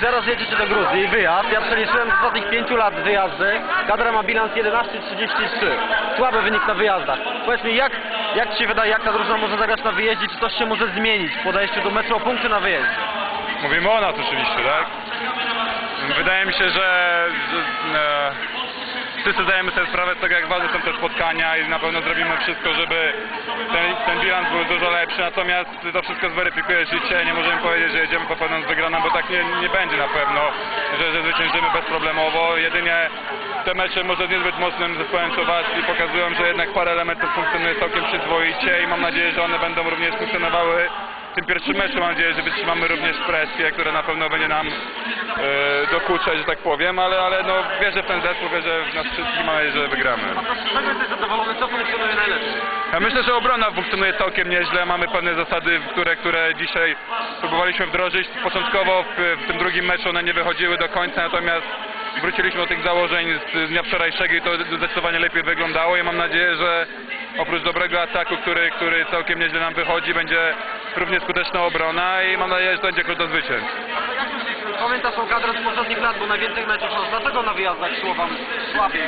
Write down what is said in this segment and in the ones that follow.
teraz jedziecie do Gruzji, wyjazd. Ja przeliczyłem z ostatnich pięciu lat wyjazdy. Kadra ma bilans 11-33. Słaby wynik na wyjazdach. Powiedz mi, jak, jak Ci się wydaje, jak ta drużyna może zagrać na wyjeździe? Czy coś się może zmienić w podejściu do meczu o punkty na wyjeździe? Mówimy o nas oczywiście, tak? Wydaje mi się, że, że e, wszyscy zdajemy sobie sprawę z tego, jak ważne są te spotkania i na pewno zrobimy wszystko, żeby ten, ten bilans był dużo lepszy, natomiast to wszystko zweryfikuje życie. Nie możemy powiedzieć, że jedziemy po pewną wygraną, bo tak nie, nie będzie na pewno, że, że zwyciężymy bezproblemowo. Jedynie te mecze może z niezbyt mocnym zespołem Słowacji pokazują, że jednak parę elementów funkcjonuje całkiem przyzwoicie i mam nadzieję, że one będą również funkcjonowały w tym pierwszym meczu mam nadzieję, że wytrzymamy również presję, która na pewno będzie nam e, dokuczać, że tak powiem, ale, ale no, wierzę w ten zespół, wierzę w nas wszystkich, mam że wygramy. Jesteś zadowolony? Co funkcjonuje najlepiej? Ja myślę, że obrona funkcjonuje całkiem nieźle, mamy pewne zasady, które, które dzisiaj próbowaliśmy wdrożyć. Początkowo w, w tym drugim meczu one nie wychodziły do końca, natomiast wróciliśmy do tych założeń z dnia wczorajszego i to zdecydowanie lepiej wyglądało i mam nadzieję, że oprócz dobrego ataku, który, który całkiem nieźle nam wychodzi, będzie równie skuteczna obrona i mam nadzieję, że to będzie klucz do zwycięstw. Pamiętasz tą kadrę z poprzednich lat, bo najwięcej meczów masz. Dlaczego na wyjazdach szło Wam słabiej?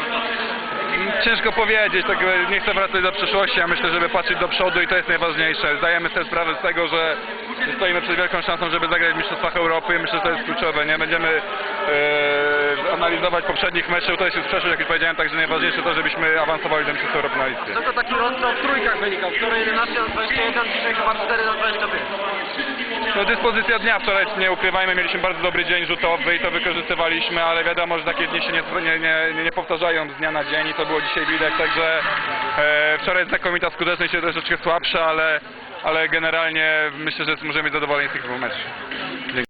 Ciężko powiedzieć, tak nie chcę wracać do przeszłości, ja myślę, żeby patrzeć do przodu i to jest najważniejsze. Zdajemy sobie sprawę z tego, że stoimy przed wielką szansą, żeby zagrać w Mistrzostwach Europy i myślę, że to jest kluczowe. Nie będziemy e, analizować poprzednich meczów, to jest już przeszłość, jak już powiedziałem, także najważniejsze to, żebyśmy awansowali do Mistrzostw Europy na listy. Z czego taki rozstrzał w trójkach wynikał? Wczoraj 11 na 21, dzisiaj chyba 4 na 25. No, dyspozycja dnia wczoraj, nie ukrywajmy, mieliśmy bardzo dobry dzień rzutowy i to wykorzystywaliśmy, ale wiadomo, że takie dni się nie, nie, nie, nie powtarzają z dnia na dzień i to było dzisiaj widać, także e, wczoraj znakomita skuteczność, się troszeczkę słabsza, ale, ale generalnie myślę, że możemy być zadowoleni z tych dwóch meczów.